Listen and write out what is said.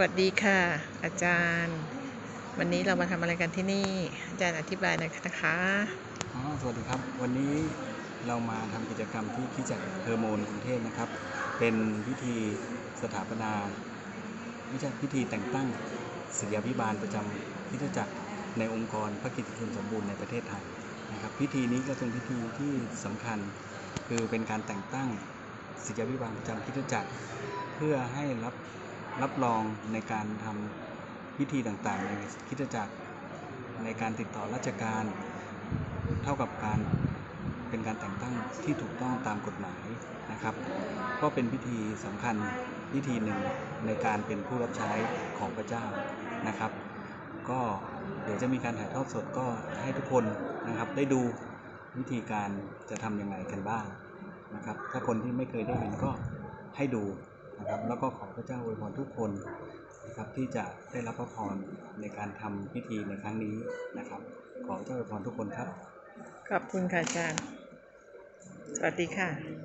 วัสดีค่ะ อาจารย์ วันนี้เรามาทำอะไรกันที่นี่ อาจารย์อธิบายหน่อยนะคะอ๋อสวัสดีครับ วันนี้เรามาทำกิจกรรมที่คริดจักรเฮอร์โมนกรุงเทพนะครับ เป็นพิธีสถาปนาไม่ใช่พิธีแต่งตั้งศิษยาภิบาลประจำคริดจักรในองค์กรพระกิตติคุณสมบูรณ์ในประเทศไทยนะครับ พิธีนี้ก็เป็นพิธีที่สำคัญคือเป็นการแต่งตั้งศิษยาภิบาลประจำคริดจักรเพื่อให้รับ รับรองในการทำพิธีต่างๆ ในคิดจักรในการติดต่อราชการ เท่ากับการเป็นการแต่งตั้งที่ถูกต้องตามกฎหมายนะครับ ก็เป็นพิธีสำคัญพิธีหนึ่งในการเป็นผู้รับใช้ของพระเจ้านะครับ ก็เดี๋ยวจะมีการถ่ายทอดสดก็ให้ทุกคนนะครับ ได้ดูวิธีการจะทำยังไงกันบ้างนะครับ ถ้าคนที่ไม่เคยได้เห็นก็ให้ดู นะครับแล้วก็ขอพระเจ้าอวยพรทุกคนนะครับที่จะได้รับพระพรในการทำพิธีในครั้งนี้นะครับ ขอพระเจ้าอวยพรทุกคนครับขอบคุณค่ะอาจารย์ สวัสดีค่ะ